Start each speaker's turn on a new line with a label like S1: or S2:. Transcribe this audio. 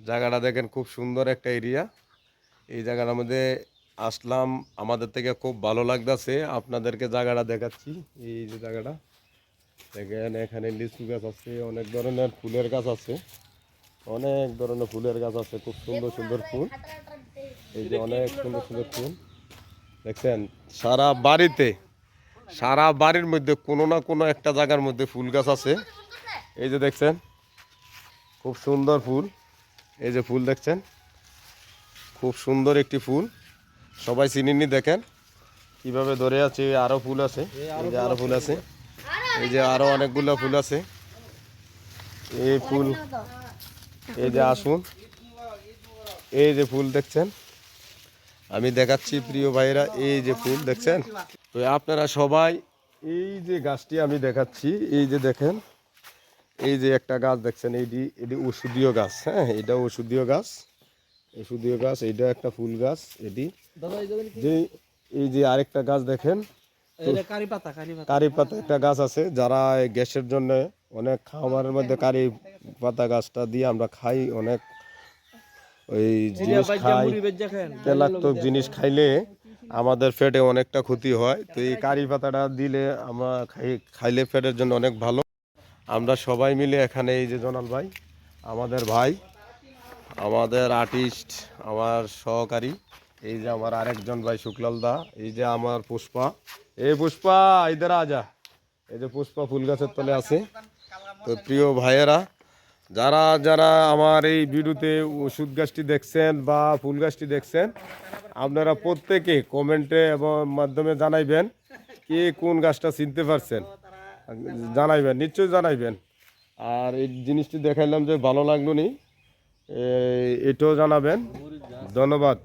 S1: জায়গাটা দেখেন খুব সুন্দর একটা এরিয়া। এই জায়গাটার মধ্যে আসলাম, আমাদের থেকে খুব ভালো লাগতেছে। আপনাদেরকে জায়গাটা দেখাচ্ছি। এই যে জায়গাটা, দেখেন এখানে লিচু গাছ আছে, অনেক ধরনের ফুলের গাছ আছে। অনেক ধরনের ফুলের গাছ আছে, খুব সুন্দর সুন্দর ফুল। এই যে অনেক সুন্দর সুন্দর ফুল। দেখছেন, সারা বাড়িতে, সারা বাড়ির মধ্যে কোনো না কোনো একটা জায়গার মধ্যে ফুল গাছ আছে। এই যে দেখছেন, খুব সুন্দর ফুল। এই যে ফুল দেখছেন? খুব সুন্দর একটি ফুল। সবাই চিনিনি দেখেন। কীভাবে ধরে আছে আরও ফুল আছে। এই যে আরও ফুল আছে। এই যে আরও অনেকগুলো ফুল আছে। এই ফুল এই যে আসুন। এই যে ফুল দেখছেন? আমি দেখাচ্ছি প্রিয় ভাইরা এই যে ফুল দেখছেন? তো আপনারা সবাই এই যে গাছটি আমি দেখাচ্ছি এই যে দেখেন এই যে একটা গাছ দেখছেন এইটি এটি ওষুধীয় গাছ হ্যাঁ? এটা ওষুধীয় গাছ। ওষুধীয় গাছ এইটা একটা ফুল গাছ এটি। যে এই যে আরেকটা গাছ দেখেন
S2: এটা কারি পাতা
S1: একটা গাছ আছে যারা গ্যাসের জন্য অনেক খাবারের মধ্যে কারি পাতা গাছটা দিয়ে আমরা খাই অনেক ওই জিনিস খাই তেলাক্তক জিনিস খাইলে আমাদের পেটে অনেকটা ক্ষতি হয়। তো এই কারি পাতাটা দিলে আমরা খাই খাইলে পেটের জন্য অনেক ভালো। আমরা সবাই মিলে এখানে এই যে জনাল ভাই, আমাদের ভাই, আমাদের আর্টিস্ট আমার সহকারী, এই যে আমার আরেকজন ভাই শুক্লাল দা, এই যে আমার পুষ্পা। এই পুষ্পা ইধার আজা। এই যে পুষ্পা ফুল গাছের তলে আছে। তো প্রিয় ভাইয়েরা, যারা যারা আমার এই ভিডিওতে ওষুধ গাছটি দেখছেন বা ফুল গাছটি দেখছেন, আপনারা প্রত্যেকে কমেন্টে এবং মাধ্যমে জানাইবেন কে কোন গাছটা চিনতে পারছেন। জানাইবেন নিশ্চয়ই জানাইবেন। আর এই জিনিসটি দেখাইলাম যে ভালো লাগল নি এটাও জানাবেন। ধন্যবাদ।